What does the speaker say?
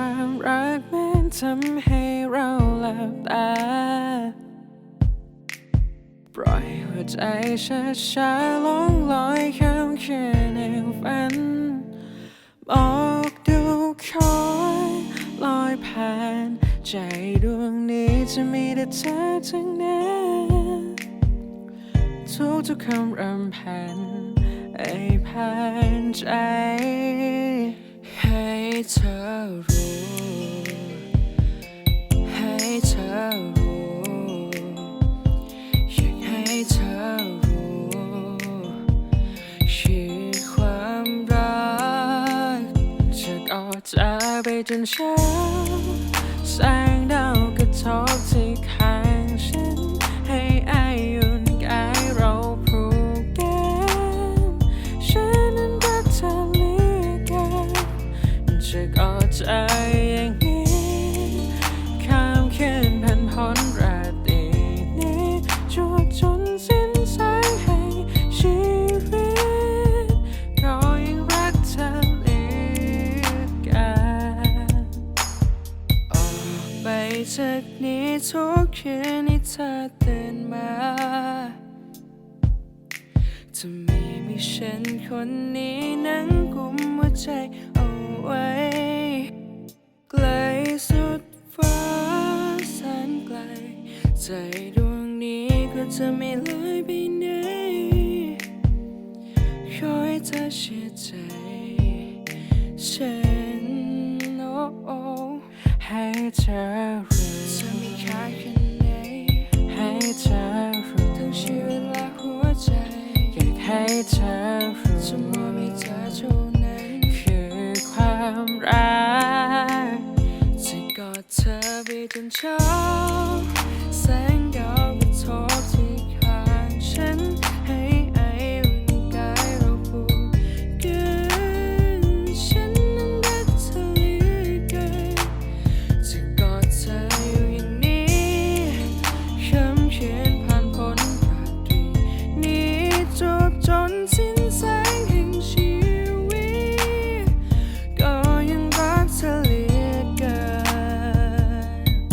ความรักแม้นทำให้เราหลับตา ปล่อยหัวใจช้าช้าๆล่องลอยข้ามคืนในฝัน บอกดูคอยลอยผ่าน ใจดวงนี้จะมีแต่เธอทั้งนั้นทุกทุกคำรำพันให้ผ่านใจให้เธอ จะกอดเธอไปจนเช้าแสงดาวกระทบที่ขา จากนี้ทุกคืนที่เธอตื่นมา จะมีมีฉันคนนี้นั่งกุมหัวใจเอาไว้ ไกลสุดฟ้าแสนไกล ใจดวงนี้ก็จะไม่ลอยไปไหนขอให้เธอเชื่อใจฉัน เธอรู้จะมีค่าแค่ไหนให้เธอรู้ทั้งชีวิตและหัวใจ อยากให้เธอรู้จะมอบให้เธอเท่านั้นคือความรักจะกอดเธอไปจนเช้า